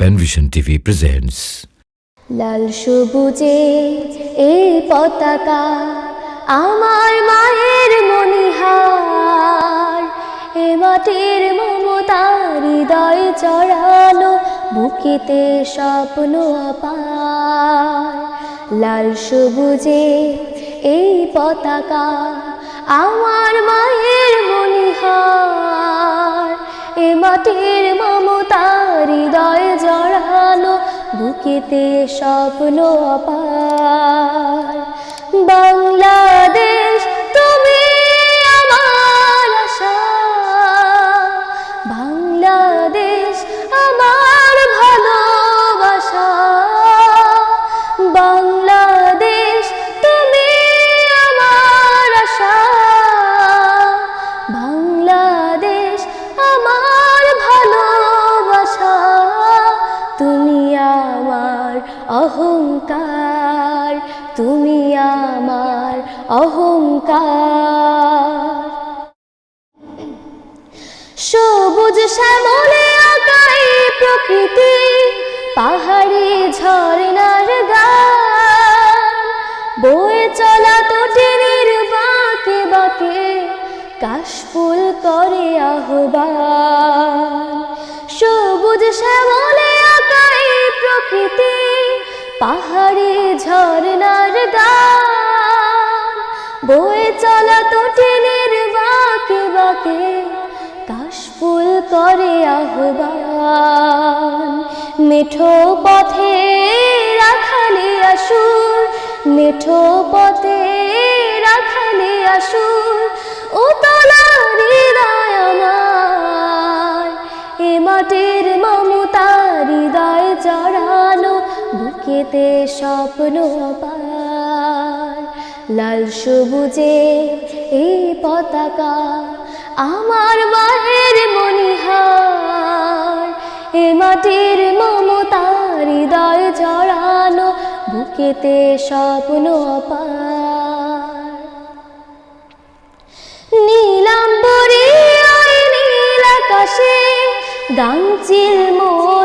Panvision TV presents লাল সবুজে এই পতাকা আমার মায়ের মনিহার এ মাটির মমতার হৃদয় চড়ানো বুকেতে স্বপ্ন অপার লাল সবুজে এই পতাকা আমার মায়ের বুকেতে স্বপ্ন অপার। বাংলাদেশ তুমি আমার অহংকার। সবুজ শ্যামলে আকাই প্রকৃতি, পাহাড়ি ঝর্ণার গান। বয়ে চলা তটিনীর বাঁকে বাঁকে কাশফুল করে আহ্বান। সবুজ শ্যামলে আকাই প্রকৃতি পাহাড়ি ঝর্ণার গান বয়ে চলা তটিনীর বাঁকে বাঁকে কাশফুল করে আহ্বান। মেঠো পথে রাখালে আসুর, মেঠো পথে রাখালে আসুর বুকেতে স্বপ্ন পার লাল সবুজে এই পতাকা আমার মায়ের মনিহার। এ মাটির মমতার হৃদয় জড়ানো বুকেতে স্বপ্ন পার নীলাম্বরী নীল আকাশে গাংচিল মন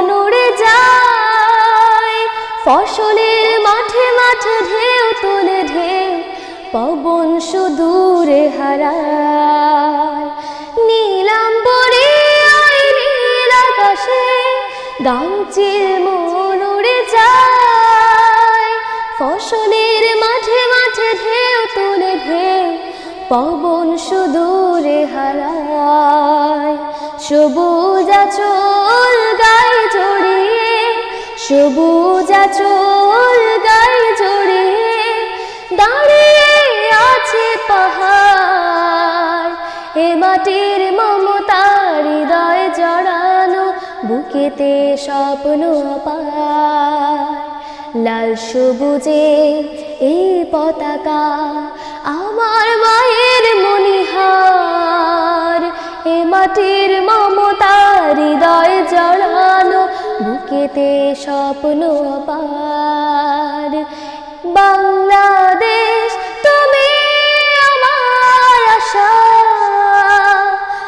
মাঠে ঢেউ তুলে ঢেউ, পবন সুদূরে হারায়। নীলাম্বরী ওই নীল আকাশে গাংচিল মন উড়ে যায়। ফসলের মাঠে মাঠে ঢেউ তুলে ঢেউ, পবন সুদূরে হারায়। সবুজ চোল গায়ে জড়িয়ে, সবুজ মাটির মমতার হৃদয় জড়ানো, বুকেতে স্বপ্ন লাল সবুজে এই পতাকা আমার মায়ের মনিহার এ মাটির মমতার হৃদয় জড়ানো, বুকেতে স্বপ্ন পার বাংলাদেশ